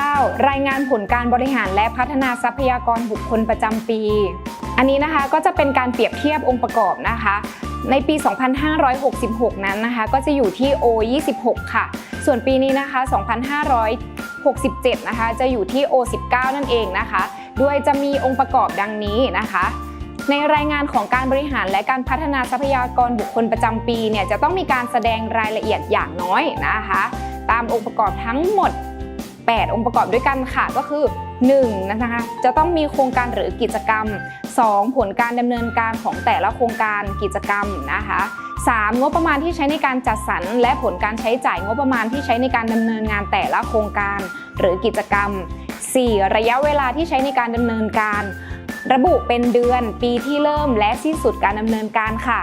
19 รายงานผลการบริหารและพัฒนาทรัพยากรบุคคลประจำปี อันนี้นะคะก็จะเป็นการเปรียบเทียบองค์ประกอบนะคะ ในปี 2566 นั้นนะคะ ก็จะอยู่ที่ O26 ค่ะ ส่วนปีนี้นะคะ 2567 นะคะ จะอยู่ที่ O19 นั่นเองนะคะ โดยจะมีองค์ประกอบดังนี้นะคะในรายงานของการบริหารและการพัฒนาทรัพยากรบุคคลประจำปีเนี่ยจะต้องมีการแสดงรายละเอียดอย่างน้อยนะคะ ตามองค์ประกอบทั้งหมด 8 องค์ประกอบด้วยกันค่ะก็คือ 1 นะคะจะต้องมีโครงการหรือกิจกรรม 2. ผลการดำเนินการของแต่ละโครงการกิจกรรมนะคะ 3. งบประมาณที่ใช้ในการจัดสรรและผลการใช้จ่ายงบประมาณที่ใช้ในการดำเนินงานแต่ละโครงการ หรือกิจกรรม 4. ระยะเวลาที่ใช้ในการดำเนินการ ระบุเป็นเดือน ปีที่เริ่มและสิ้นสุดการดำเนินการค่ะ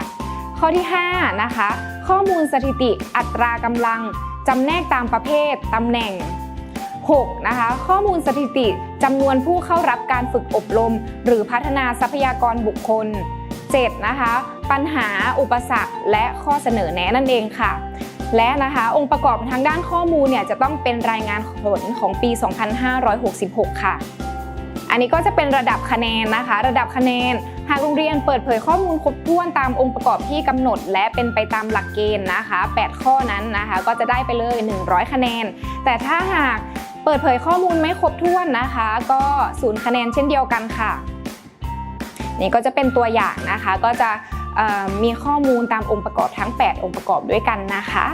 ข้อที่ 5 นะคะ ข้อมูลสถิติอัตรากำลังจำแนกตามประเภทตำแหน่ง 6. นะคะข้อมูลสถิติจำนวนผู้เข้ารับการฝึกอบรม หรือพัฒนาทรัพยากรบุคคล 7. นะคะปัญหาอุปสรรคและข้อเสนอแนะนั่นเองค่ะ และนะคะองค์ประกอบทางด้านข้อมูลเนี่ยจะต้องเป็นรายงานผลของปี 2566 ค่ะ อันนี้ก็จะเป็นระดับคะแนนนะคะ ระดับคะแนน หากโรงเรียนเปิดเผยข้อมูลครบถ้วนตามองค์ประกอบที่กำหนด และเป็นไปตามหลักเกณฑ์นะคะ 8 ข้อนั้นนะคะก็จะได้ไปเลย 100 คะแนน แต่ถ้าหาก เปิดเผยข้อมูลไม่ครบถ้วนนะคะ ก็ศูนย์คะแนนเช่นเดียวกันค่ะ นี่ก็จะเป็นตัวอย่างนะคะก็จะมีข้อมูลตามองค์ประกอบทั้ง 8 องค์ประกอบด้วยกันนะคะ